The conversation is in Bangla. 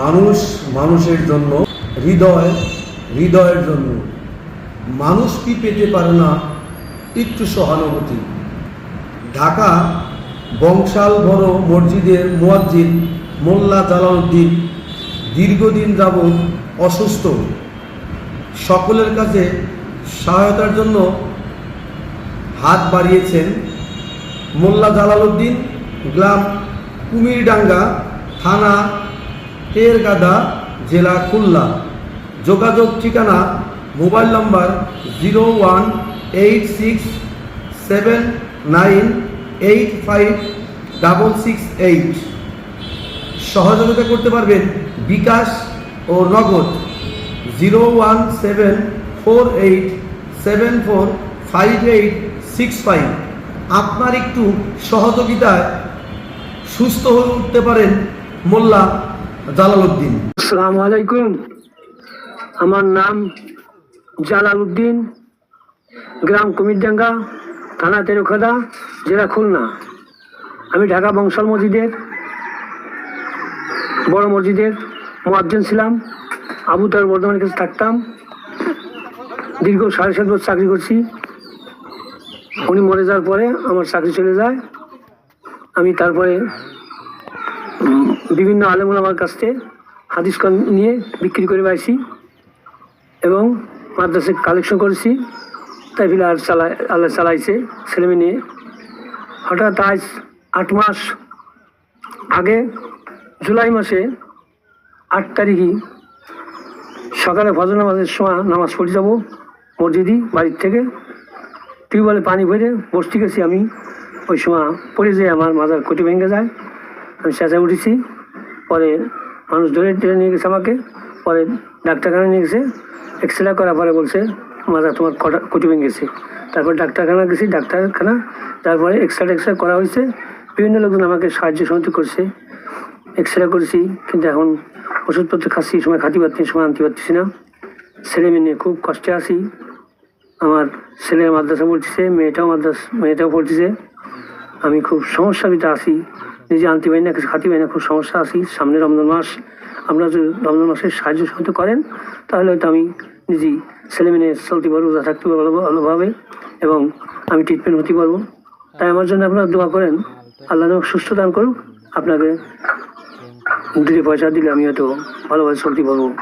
মানুষ মানুষের জন্য, হৃদয়, হৃদয়ের জন্য। মানুষ কি পেতে পারে না? একটু সহানুভূতি। ঢাকা বংশাল বড় মসজিদের মুয়াজ্জিন মোল্লা জালালউদ্দিন দীর্ঘদিন যাবৎ অসুস্থ। সকলের কাছে সহায়তার জন্য হাত বাড়িয়েছেন মোল্লা জালালউদ্দিন গ্রাম কুমিরডাঙ্গা থানা টেরগাদা জেলা খুলনা। যোগাযোগ ঠিকানা, mobile number zero one eight six seven nine eight five double six eight. সহযোগিতা করতে পারবেন বিকাশ ও Nagad. Zero one seven four eight seven four five eight six five. আপনার একটু সহযোগিতায় সুস্থ হয়ে উঠতে পারেন মোল্লা জালালউদ্দিন। আসসালামু আলাইকুম। আমার নাম জালাল উদ্দিন গ্রাম কুমিরডাঙ্গা, থানা তেরোখাদা, জেলা খুলনা। আমি ঢাকা বংশাল মসজিদের, বড় মসজিদের মোয়াজ্জেন ছিলাম। আবু তার বর্ধমানের কাছে থাকতাম। দীর্ঘ সাড়ে সাত বছর চাকরি করছি। উনি মরে যাওয়ার পরে আমার চাকরি চলে যায়। আমি তারপরে বিভিন্ন আলেমুল আমার কাছ থেকে হাদিস নিয়ে বিক্রি করে পাইছি এবং মাদ্রাসে কালেকশন করেছি। তাই ফিলে আর চালাই আল্লাহ চালাইছে ছেলেমেয়ে নিয়ে। হঠাৎ আজ আট মাস আগে জুলাই মাসে আট তারিখই সকালে ফজর নামাজের সময় নামাজ পড়ে যাব মসজিদি, বাড়ির থেকে। টিউবওয়েলে পানি ভরে বসতে গেছি আমি। ওই সময় পড়ে যেয়ে আমার মাথার কটি ভেঙে যায়। আমি চেঁচায় উঠেছি। পরে মানুষ ধরে টেনে নিয়ে গেছে আমাকে। পরে ডাক্তারখানা নিয়ে গেছে। এক্স রে করার পরে বলছে মাথা তোমার কটা কুটি ভেঙে গেছে। তারপর ডাক্তারখানা গেছি, ডাক্তারখানা। তারপরে এক্স রে এক্স রে করা হয়েছে। বিভিন্ন লোকজন আমাকে সাহায্য সহযোগ করছে। এক্স রে করেছি, কিন্তু এখন ওষুধপত্র খাচ্ছি, সময় খাতি পাচ্ছি, সময় আনতে পারতেছি না। ছেলে মেয়ে নিয়ে খুব কষ্টে আছি। আমার ছেলে মাদ্রাসা পড়তেছে, মেয়েটাও মাদ্রাস, মেয়েটাও পড়তেছে। আমি খুব সমস্যার ভিতরে আছি। নিজে আনতে পারি না, কিছু খাতে পারি না, খুব সমস্যা আছি। সামনে রমজান মাস, আপনারা যদি রমজান মাসের সাহায্য সহায়তা করেন, তাহলে হয়তো আমি নিজেই ছেলে মেয়ে চলতে পারব যা থাকতে পারব ভালো- ভালোভাবে, এবং আমি ট্রিটমেন্ট হতে পারব। তাই আমার জন্য আপনারা দোয়া করেন, আল্লাহ সুস্থ দান করুক, আপনাকে দুটি পয়সা দিলে আমি হয়তো ভালোভাবে চলতে পারব।